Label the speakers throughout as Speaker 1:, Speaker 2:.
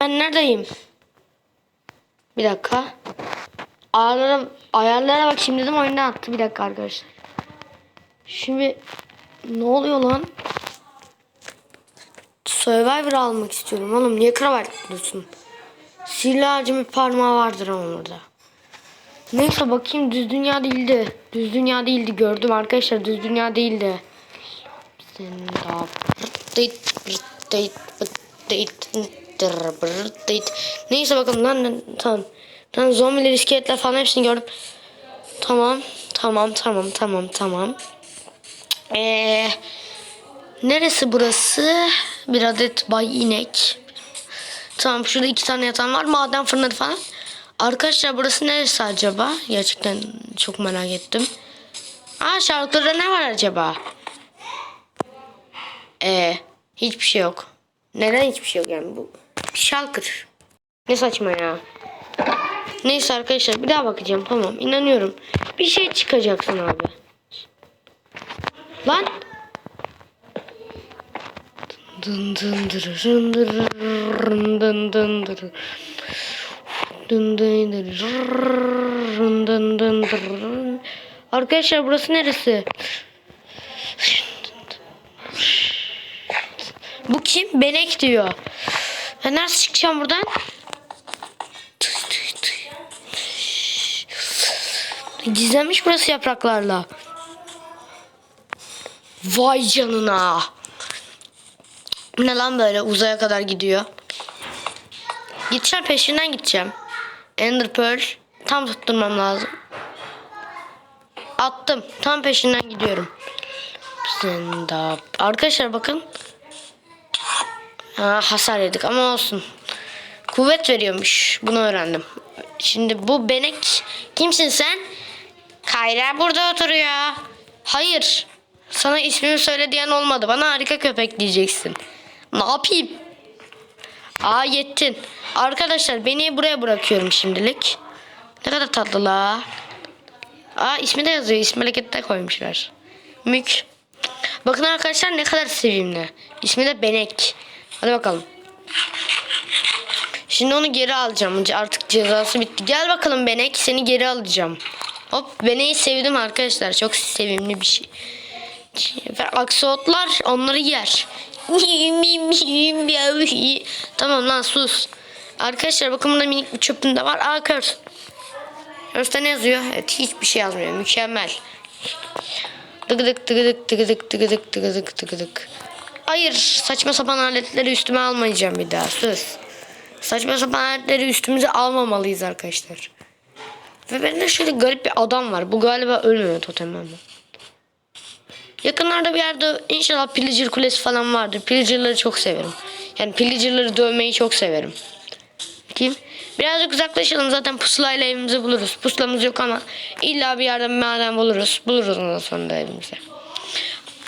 Speaker 1: Ben neredeyim? Bir dakika. Ayarlara, ayarlara bak şimdi dedim oyundan attı. Bir dakika arkadaşlar. Şimdi ne oluyor lan? Survivor almak istiyorum oğlum. Niye kravat diyorsun? Sihirli ağacın bir parmağı vardır ama orada. Neyse bakayım düz dünya değildi. Düz dünya değildi gördüm arkadaşlar düz dünya değildi. Sen daha Neyse bakalım lan tamam. Tamam zombiler iskeletler falan hepsini gördüm. Tamam tamam tamam tamam tamam. Eee neresi burası? Bir adet bay inek. Tamam şurada iki tane yatan var. Maden fırını falan. Arkadaşlar burası neresi acaba? Gerçekten çok merak ettim. Aa şarkıda ne var acaba? Ee, hiçbir şey yok. Neden hiçbir şey yok yani bu? Şalkır. Ne saçma ya. Neyse arkadaşlar bir daha bakacağım tamam inanıyorum. Bir şey çıkacaksın abi. Lan. Dın dın dırırın dırırın dın dın dırırın. Dın dın dırırın dın dın dırırın. Arkadaşlar burası neresi? Bu kim? Benek diyor. Ben nasıl çıkacağım buradan? Gizlenmiş burası yapraklarla. Vay canına. Ne lan böyle uzaya kadar gidiyor. Gideceğim peşinden gideceğim. Ender Pearl tam tutturmam lazım. Attım. Tam peşinden gidiyorum. Arkadaşlar bakın. Ha, hasar yedik ama olsun. Kuvvet veriyormuş. Bunu öğrendim. Şimdi bu benek kimsin sen? Kayra burada oturuyor. Hayır. Sana ismimi söyle diyen olmadı. Bana harika köpek diyeceksin. Ne yapayım? Aa yettin. Arkadaşlar beni buraya bırakıyorum şimdilik. Ne kadar tatlı la. Aa ismi de yazıyor. İsmi harekette koymuşlar. Mük. Bakın arkadaşlar ne kadar sevimli. İsmi de Benek. Hadi bakalım. Şimdi onu geri alacağım. Artık cezası bitti. Gel bakalım Benek. Seni geri alacağım. Hop Benek'i sevdim arkadaşlar. Çok sevimli bir şey. Ve aksolotlar onları yer. tamam lan sus. Arkadaşlar bakın burada minik bir çöpüm de var. Aa kör. Örste ne yazıyor? Evet hiçbir şey yazmıyor. Mükemmel. Tıkıdık tıkıdık tıkıdık tıkıdık tıkıdık tıkıdık. Hayır saçma sapan aletleri üstüme almayacağım bir daha söz. Saçma sapan aletleri üstümüze almamalıyız arkadaşlar. Ve bende şöyle garip bir adam var. Bu galiba ölmüyor totem ama. Yakınlarda bir yerde inşallah pillager kulesi falan vardır. Pillager'ları çok severim. Yani pillager'ları dövmeyi çok severim. Kim? Birazcık uzaklaşalım zaten pusulayla evimizi buluruz. Pusulamız yok ama illa bir yerden maden buluruz. Buluruz ondan sonra da evimize.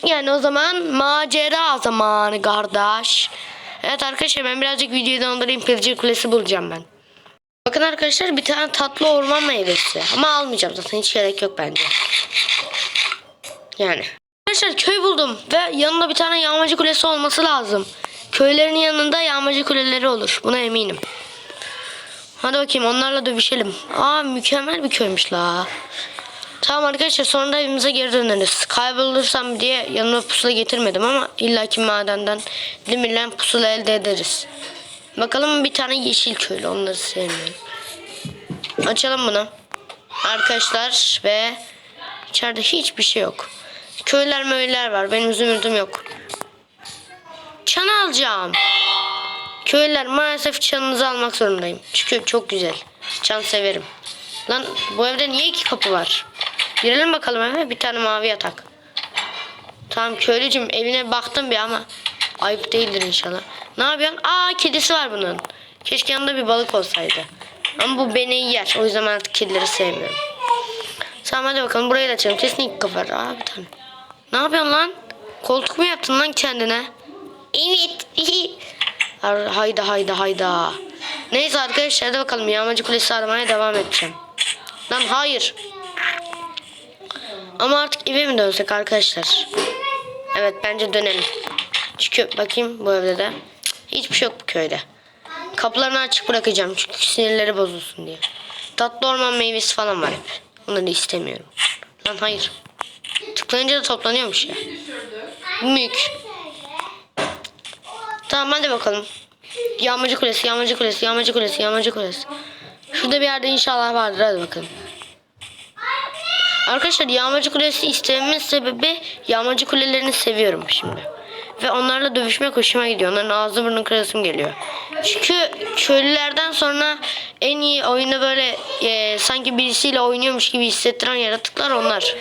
Speaker 1: Yani o zaman macera zamanı kardeş. Evet arkadaşlar ben birazcık videoyu dondurayım. Pillager kulesi bulacağım ben. Bakın arkadaşlar bir tane tatlı orman meyvesi. Ama almayacağım zaten hiç gerek yok bence. Yani. Arkadaşlar köy buldum ve yanında bir tane yağmacı kulesi olması lazım. Köylerin yanında yağmacı kuleleri olur. Buna eminim. Hadi bakayım onlarla dövüşelim. Aa mükemmel bir köymüş la. Tamam arkadaşlar sonra da evimize geri döneriz. Kaybolursam diye yanıma pusula getirmedim ama illaki madenden demirlen pusula elde ederiz. Bakalım bir tane yeşil köylü onları sevmiyorum. Açalım bunu. Arkadaşlar ve içeride hiçbir şey yok. Köyler möyler var. Benim zümrüdüm yok. Çan alacağım. Köylüler maalesef çanınızı almak zorundayım. Çünkü çok güzel. Çan severim. Lan bu evde niye iki kapı var? Girelim bakalım eve. Bir tane mavi yatak. Tamam köylücüm evine baktım bir ama ayıp değildir inşallah. Ne yapıyorsun? Aa kedisi var bunun. Keşke yanında bir balık olsaydı. Ama bu beni yer. O yüzden artık kedileri sevmiyorum. Tamam hadi bakalım burayı da açalım. Kesin ilk var. Aa bir tane. Ne yapıyorsun lan? Koltuk mu yaptın lan kendine? Evet. Hayda hayda hayda. Neyse arkadaşlar hadi bakalım yağmacı kulesi aramaya devam edeceğim. Lan hayır. Ama artık eve mi dönsek arkadaşlar? Evet bence dönelim. Çünkü bakayım bu evde de hiçbir şey yok bu köyde. Kapılarını açık bırakacağım çünkü sinirleri bozulsun diye. Tatlı orman meyvesi falan var hep. Onları istemiyorum. Lan hayır. Tıklayınca da toplanıyormuş ya. Mük. Tamam hadi bakalım. Yağmacı kulesi, yağmacı kulesi, yağmacı kulesi, yağmacı kulesi. Şurada bir yerde inşallah vardır hadi bakalım. Arkadaşlar yağmacı kulesi istememin sebebi yağmacı kulelerini seviyorum şimdi. Ve onlarla dövüşmek hoşuma gidiyor. Onların ağzı burnu kırasım geliyor. Çünkü köylülerden sonra en iyi oyunu böyle e, sanki birisiyle oynuyormuş gibi hissettiren yaratıklar onlar.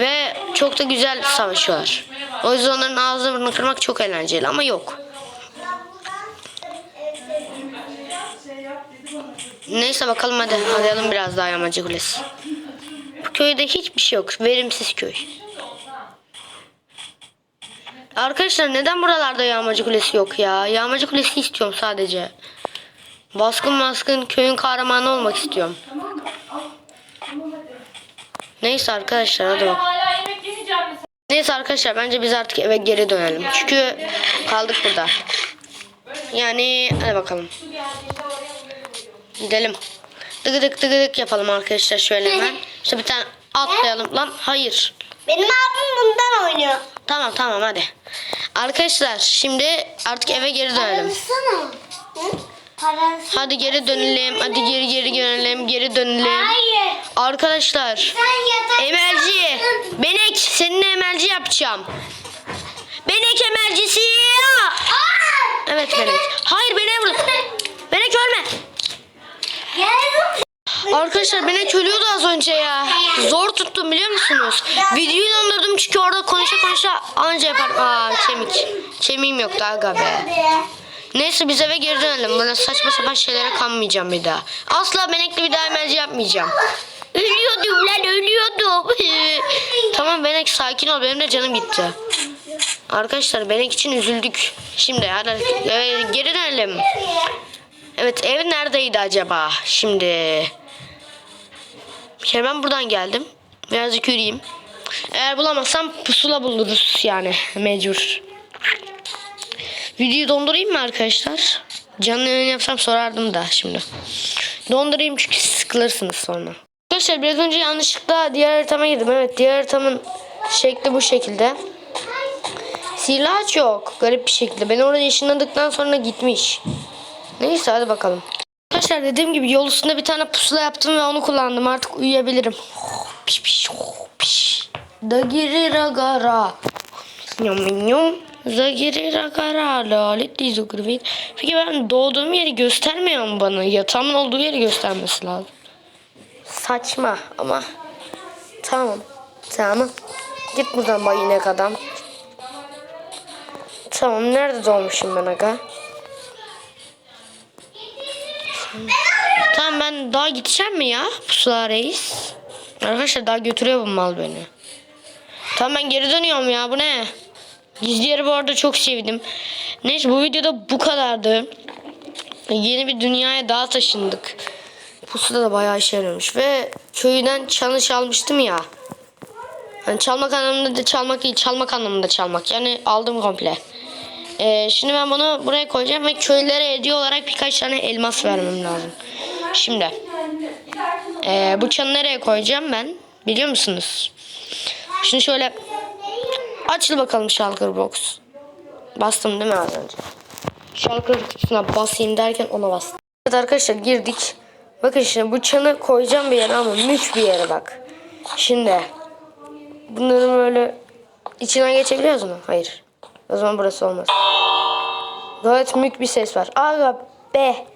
Speaker 1: Ve çok da güzel savaşıyorlar. O yüzden onların ağzı burnu kırmak çok eğlenceli ama yok. Neyse bakalım hadi arayalım biraz daha yağmacı kulesi. Köyde hiçbir şey yok. Verimsiz köy. Arkadaşlar neden buralarda yağmacı kulesi yok ya? Yağmacı kulesi istiyorum sadece. Baskın baskın köyün kahramanı olmak istiyorum. Neyse arkadaşlar hadi bak. Neyse arkadaşlar bence biz artık eve geri dönelim. Çünkü kaldık burada. Yani hadi bakalım. Gidelim. Dıgıdık dıgıdık yapalım arkadaşlar şöyle hemen. İşte bir tane atlayalım. Lan hayır.
Speaker 2: Benim abim bundan oynuyor.
Speaker 1: Tamam tamam hadi. Arkadaşlar şimdi artık eve geri dönelim.
Speaker 2: Parası.
Speaker 1: Hadi geri dönelim. Hadi geri geri dönelim. Geri dönelim.
Speaker 2: Hayır.
Speaker 1: Arkadaşlar. Emelci.
Speaker 2: mısın?
Speaker 1: Benek seninle emelci yapacağım. Benek emelcisi.
Speaker 2: Aa!
Speaker 1: Evet Benek. Hayır Benek vurdu. Benek ölme.
Speaker 2: Gel
Speaker 1: Arkadaşlar Benek ölüyordu az önce ya. Zor tuttum biliyor musunuz? Videoyu dondurdum çünkü orada konuşa konuşa anca yapar. Aa kemik. Kemiğim yoktu aga be. Neyse biz eve geri dönelim. Böyle saçma sapan şeylere kanmayacağım bir daha. Asla Benek'le bir daha emelci yapmayacağım. Ölüyordum lan ölüyordum. tamam Benek sakin ol benim de canım gitti. Arkadaşlar Benek için üzüldük. Şimdi hadi eve geri dönelim. Evet ev neredeydi acaba? Şimdi bir kere ben buradan geldim. Birazcık yürüyeyim. Eğer bulamazsam pusula buluruz yani mecbur. Videoyu dondurayım mı arkadaşlar? Canlı yayın yapsam sorardım da şimdi. Dondurayım çünkü sıkılırsınız sonra. Arkadaşlar biraz önce yanlışlıkla diğer haritama girdim. Evet diğer haritamın şekli bu şekilde. Ağaç yok. Garip bir şekilde. Ben oraya ışınladıktan sonra gitmiş. Neyse hadi bakalım. Arkadaşlar dediğim gibi yol üstünde bir tane pusula yaptım ve onu kullandım. Artık uyuyabilirim. Piş piş piş. Da girir agara. Yum yum. Zagiri ragara lalet dizugurvit. Peki ben doğduğum yeri göstermiyor mu bana? Yatağımın olduğu yeri göstermesi lazım. Saçma ama tamam. Tamam. Git buradan bay inek adam. Tamam nerede doğmuşum ben aga? Ben daha gideceğim mi ya pusula reis? Arkadaşlar daha götürüyor bu mal beni. Tamam ben geri dönüyorum ya bu ne? Gizli yeri bu arada çok sevdim. Neyse bu videoda bu kadardı. Yeni bir dünyaya daha taşındık. Pusula da bayağı işe yarıyormuş. Ve köyden çanı çalmıştım ya. Hani çalmak anlamında da çalmak değil, çalmak anlamında çalmak. Yani aldım komple. Ee, şimdi ben bunu buraya koyacağım ve köylere hediye olarak birkaç tane elmas vermem lazım. Şimdi bu çanı nereye koyacağım ben? Biliyor musunuz? Şimdi şöyle açıl bakalım Shulker Box. Bastım değil mi az önce? Shulker kutusuna basayım derken ona bastım. Evet arkadaşlar girdik. Bakın şimdi bu çanı koyacağım bir yere ama mük bir yere bak. Şimdi bunları böyle içinden geçebiliyoruz mu? Hayır. O zaman burası olmaz. Gayet mük bir ses var. Aga be.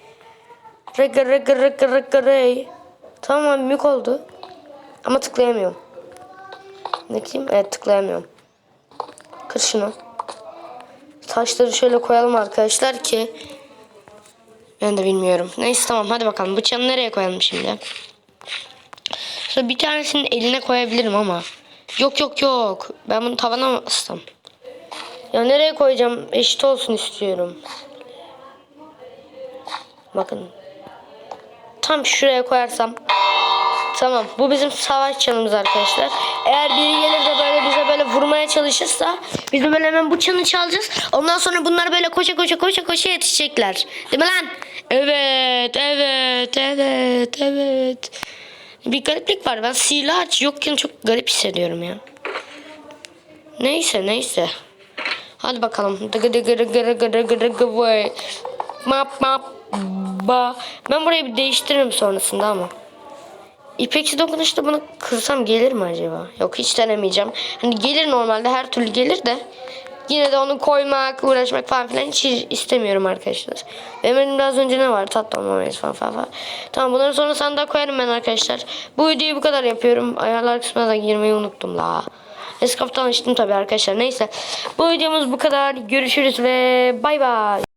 Speaker 1: Rıgı rıgı rıgı rıgı rıy. Tamam mük oldu. Ama tıklayamıyorum. Diyeyim? Evet tıklayamıyorum. Kır şunu. Taşları şöyle koyalım arkadaşlar ki ben de bilmiyorum. Neyse tamam hadi bakalım. Bıçağı nereye koyalım şimdi? Sonra bir tanesinin eline koyabilirim ama. Yok yok yok. Ben bunu tavana mı? Ya nereye koyacağım? Eşit olsun istiyorum. Bakın. Tam şuraya koyarsam. Tamam. Bu bizim savaş çanımız arkadaşlar. Eğer biri gelir de böyle bize böyle vurmaya çalışırsa biz de böyle hemen bu çanı çalacağız. Ondan sonra bunlar böyle koşa koşa koşa koşa yetişecekler. Değil mi lan? Evet, evet, evet, evet. Bir gariplik var. Ben sihirli ağaç yokken çok garip hissediyorum ya. Neyse, neyse. Hadi bakalım. Dıgı dıgı dıgı dıgı dıgı dıgı. Map map ba. Ben burayı bir değiştiririm sonrasında ama. İpeksi dokunuşta bunu kırsam gelir mi acaba? Yok hiç denemeyeceğim. Hani gelir normalde her türlü gelir de. Yine de onu koymak, uğraşmak falan filan hiç istemiyorum arkadaşlar. Benim elimde az önce ne var? Tatlı olmamayız falan falan falan. Tamam bunları sonra sandığa koyarım ben arkadaşlar. Bu videoyu bu kadar yapıyorum. Ayarlar kısmına da girmeyi unuttum la. Eskaptan açtım tabii arkadaşlar. Neyse. Bu videomuz bu kadar. Görüşürüz ve bay bay.